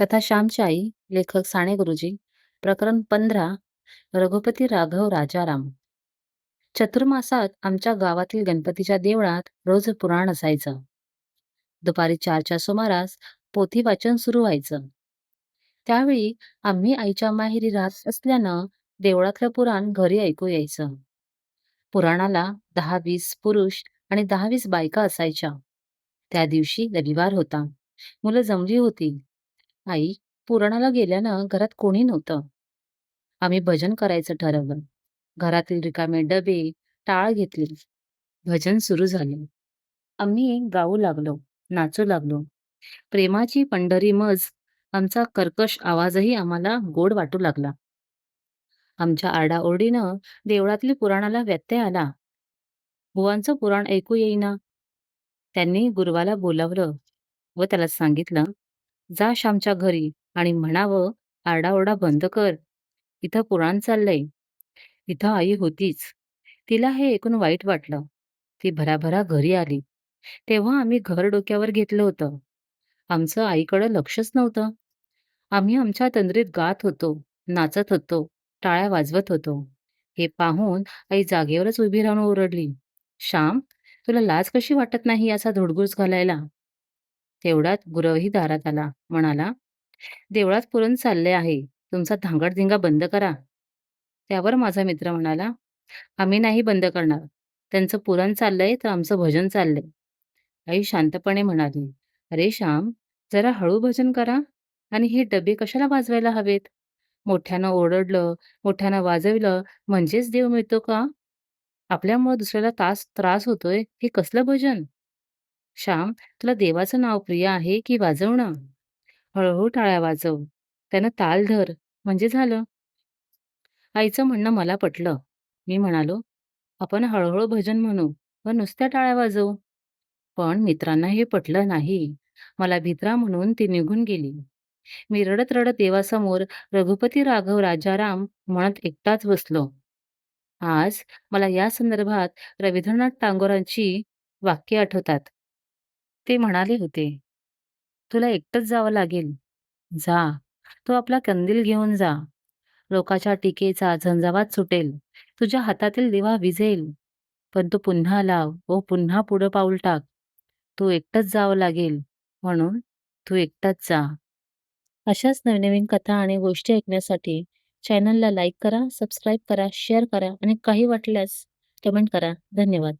कथा श्यामची आई लेखक साने गुरुजी प्रकरण पंधरा रघुपती राघव राजाराम चतुर्मासात आमच्या गावातील गणपतीच्या देवळात रोज पुराण असायचं. दुपारी चारच्या सुमारास पोथी वाचन सुरू व्हायचं. त्यावेळी आम्ही आईच्या माहेरी राहत असल्यानं देवळातलं पुराण घरी ऐकू यायचं. पुराणाला दहा वीस पुरुष आणि दहा वीस बायका असायच्या. त्या दिवशी रविवार होता. मुलं जमली होती. आई पुराणाला गेल्यानं घरात कोणी नव्हतं. आम्ही भजन करायचं ठरवलं. घरातील रिकामे डबे टाळ घेतली. भजन सुरू झाले. आम्ही गाऊ लागलो नाचू लागलो. प्रेमाची पंढरी मज आमचा कर्कश आवाजही आम्हाला गोड वाटू लागला. आमच्या आरडाओरडीनं देवळातली पुराणाला व्यत्यय आला. बुवांचं पुराण ऐकू येईना. त्यांनी गुरुवाला बोलावलं व त्याला सांगितलं जा श्यामच्या घरी आणि म्हणावं आरडाओरडा बंद कर. इथं पुराण चाललंय. इथं आई होतीच. तिला हे ऐकून वाईट वाटलं. ती भराभरा घरी आली. तेव्हा आम्ही घर डोक्यावर घेतलं होतं. आमचं आईकडं लक्षच नव्हतं. आम्ही आमच्या तंद्रीत गात होतो नाचत होतो टाळ्या वाजवत होतो. हे पाहून आई जागेवरच उभी राहून ओरडली. श्याम तुला लाज कशी वाटत नाही असा धुडगूस घालायला? तेवढ्यात गुरवही दारात आला. म्हणाला देवळात पुरण चालले आहे. तुमचा धांगडधिंगा बंद करा. त्यावर माझा मित्र म्हणाला आम्ही नाही बंद करणार. त्यांचं पुरण चाललंय तर आमचं भजन चाललंय. आई शांतपणे म्हणाली अरे श्याम जरा हळू भजन करा. आणि हे डबे कशाला वाजवायला हवेत? मोठ्यानं ओरडलं मोठ्यानं वाजवलं म्हणजेच देव मिळतो का? आपल्यामुळे दुसऱ्याला तास त्रास होतोय. हे कसलं भजन? श्याम तुला देवाचं नाव प्रिय आहे की वाजवणं? हळूहळू टाळ्या वाजव. त्यानं ताल धर. म्हणजे झालं? आईचं म्हणणं मला पटलं. मी म्हणालो आपण हळूहळू भजन म्हणू व नुसत्या टाळ्या वाजवू. पण मित्रांना हे पटलं नाही. मला भित्रा म्हणून ती निघून गेली. मी रडत रडत देवासमोर रघुपती राघव राजाराम म्हणत एकटाच बसलो. आज मला या संदर्भात रवींद्रनाथ टागोरांची वाक्य आठवतात. ते म्हणाले होते तुला एकटंच जावं लागेल. जा. तो आपला कंदील घेऊन जा. लोकाच्या टीकेचा झंझावात सुटेल. तुझ्या हातातील दिवा विझेल पण तू पुन्हा लाव. व पुन्हा पुढं पाऊल टाक. तू एकटंच जावं लागेल. म्हणून तू एकटाच जा. अशाच नवनवीन कथा आणि गोष्टी ऐकण्यासाठी चॅनलला लाईक करा सबस्क्राईब करा शेअर करा आणि काही वाटल्यास कमेंट करा. धन्यवाद.